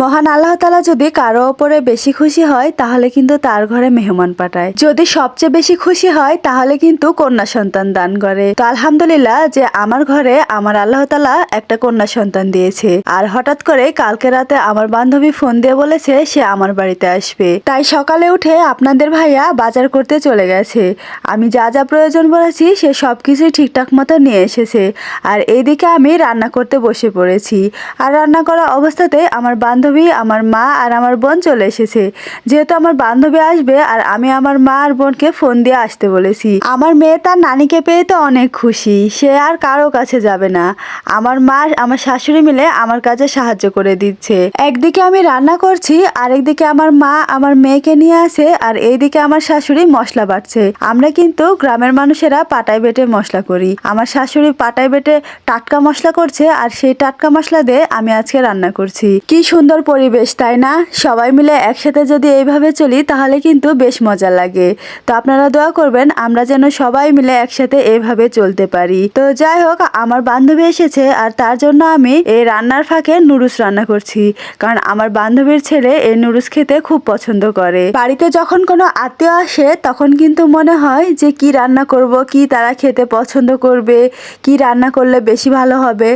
মহান আল্লাহ তালা যদি কারও ওপরে বেশি খুশি হয়, তাহলে কিন্তু তার ঘরে মেহমান পাঠায়। যদি সবচেয়ে বেশি খুশি হয়, তাহলে কিন্তু কন্যা সন্তান দান করে। তো আলহামদুলিল্লাহ যে আমার ঘরে আমার আল্লাহ তালা একটা কন্যা সন্তান দিয়েছে। আর হঠাৎ করে কালকে রাতে আমার বান্ধবী ফোন দিয়ে বলেছে, সে আমার বাড়িতে আসবে। তাই সকালে উঠে আপনাদের ভাইয়া বাজার করতে চলে গেছে। আমি যা যা প্রয়োজন বলেছি, সে সব কিছুই ঠিকঠাক মতো নিয়ে এসেছে। আর এইদিকে আমি রান্না করতে বসে পড়েছি। আর রান্না করা অবস্থাতে আমার বান্ধবী আমার মা আর আমার বোন চলে এসেছে। যেহেতু আমার বান্ধবী আসবে আর আমি আমার মা আর বোনকে ফোন দিয়ে আসতে বলেছি। আমার মেয়ে তার নানিকে পেয়ে তো অনেক খুশি। সে আর কারও কাছে যাবে না। আমার মা আমার শাশুড়ি মিলে আমার কাজে সাহায্য করে দিচ্ছে। একদিকে আমি রান্না করছি, আরেকদিকে আমার মা আমার মেয়েকে নিয়ে আসে আর এইদিকে আমার শাশুড়ি মশলা বাটছে। আমরা কিন্তু গ্রামের মানুষেরা পাটায় বেটে মশলা করি। আমার শাশুড়ি পাটায় বেটে টাটকা মশলা করছে আর সেই টাটকা মশলা দিয়ে আমি আজকে রান্না করছি। কি সুন্দর পরিবেশ, তাই না? সবাই মিলে একসাথে যদি এইভাবে চলি, তাহলে কিন্তু বেশ মজা লাগে। তো আপনারা দোয়া করবেন, আমরা যেন সবাই মিলে একসাথে এইভাবে চলতে পারি। তো যাই হোক, আমার বান্ধবী এসেছে, আর তার জন্য আমি এই রান্নার ফাঁকে নুডলস রান্না করছি। কারণ আমার বান্ধবীর ছেলে এই নুডলস খেতে খুব পছন্দ করে। বাড়িতে যখন কোনো আত্মীয় আসে, তখন কিন্তু মনে হয় যে কি রান্না করব, কি তারা খেতে পছন্দ করবে, কি রান্না করলে বেশি ভালো হবে।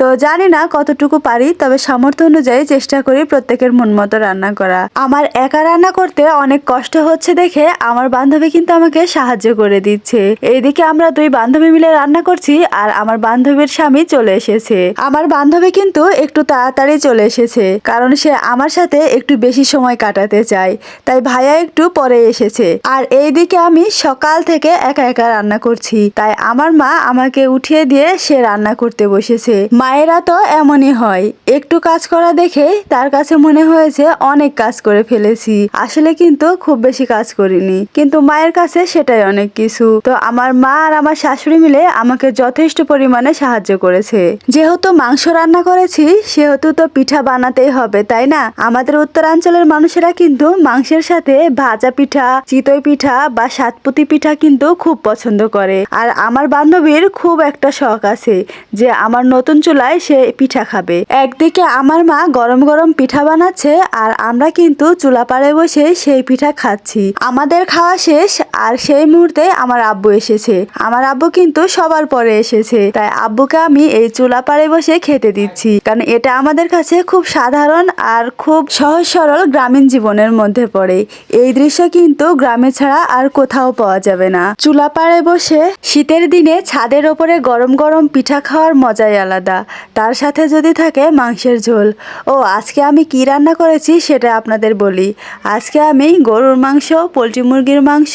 তো জানি না কতটুকু পারি, তবে সামর্থ্য অনুযায়ী চেষ্টা করি প্রত্যেকের মন মতো রান্না করা। আমার একা রান্না করতে অনেক কষ্ট হচ্ছে দেখে আমার বান্ধবী কিন্তু আমাকে সাহায্য করে দিচ্ছে। এইদিকে আমরা দুই বান্ধবী মিলে রান্না করছি আর আমার বান্ধবীর স্বামী চলে এসেছে। আমার বান্ধবী কিন্তু একটু তাড়াতাড়ি চলে এসেছে, কারণ সে আমার সাথে একটু বেশি সময় কাটাতে চায়, তাই ভাইয়া একটু পরে এসেছে। আর এইদিকে আমি সকাল থেকে একা একা রান্না করছি, তাই আমার মা আমাকে উঠিয়ে দিয়ে সে রান্না করতে বসেছে। মায়েরা তো এমনই হয়, একটু কাজ করা দেখে তার কাছে মনে হয়েছে অনেক কাজ করে ফেলেছি। আসলে কিন্তু খুব বেশি কাজ করিনি। কিন্তু মায়ের কাছে সেটাই অনেক কিছু। তো আমার মা আর আমার শাশুড়ি মিলে আমাকে যথেষ্ট পরিমাণে সাহায্য করেছে। যেহেতু মাংস রান্না করেছি, সেহেতু তো পিঠা বানাতেই হবে, তাই না? আমাদের উত্তরাঞ্চলের মানুষেরা কিন্তু মাংসের সাথে ভাজা পিঠা, চিতই পিঠা বা সাতপুতি পিঠা কিন্তু খুব পছন্দ করে। আর আমার বান্ধবীর খুব একটা শখ আছে যে আমার নতুন চুলায় সে পিঠা খাবে। একদিকে আমার মা গরম গরম পিঠা বানাচ্ছে আর আমরা কিন্তু চুলা পাড়ে বসে সেই পিঠা খাচ্ছি। আমাদের খাওয়া শেষ আর সেই মুহূর্তে আমার আব্বু এসেছে। আমার আব্বু কিন্তু সবার পরে এসেছে। তাই আব্বুকে আমি এই চুলা পাড়ে বসে খেতে দিচ্ছি। কারণ এটা আমাদের কাছে খুব সাধারণ আর খুব সহজ সরল গ্রামীণ জীবনের মধ্যে পড়ে। এই দৃশ্য কিন্তু গ্রামে ছাড়া আর কোথাও পাওয়া যাবে না। চুলা পাড়ে বসে শীতের দিনে ছাদের ওপরে গরম গরম পিঠা খাওয়ার মজাই আলাদা। তার সাথে যদি থাকে মাংসের ঝোল। ও আজকে আমি কি রান্না করেছি সেটা আপনাদের বলি। আজকে আমি গরুর মাংস, পোলট্রি মুরগির মাংস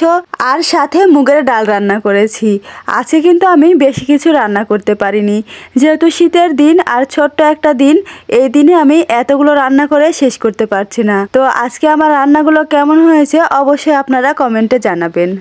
আর সাথে মুগের ডাল রান্না করেছি। আজকে কিন্তু আমি বেশি কিছু রান্না করতে পারিনি। যেহেতু শীতের দিন আর ছোট্ট একটা দিন, এই দিনে আমি এতগুলো রান্না করে শেষ করতে পারছি না। তো আজকে আমার রান্নাগুলো কেমন হয়েছে অবশ্যই আপনারা কমেন্টে জানাবেন।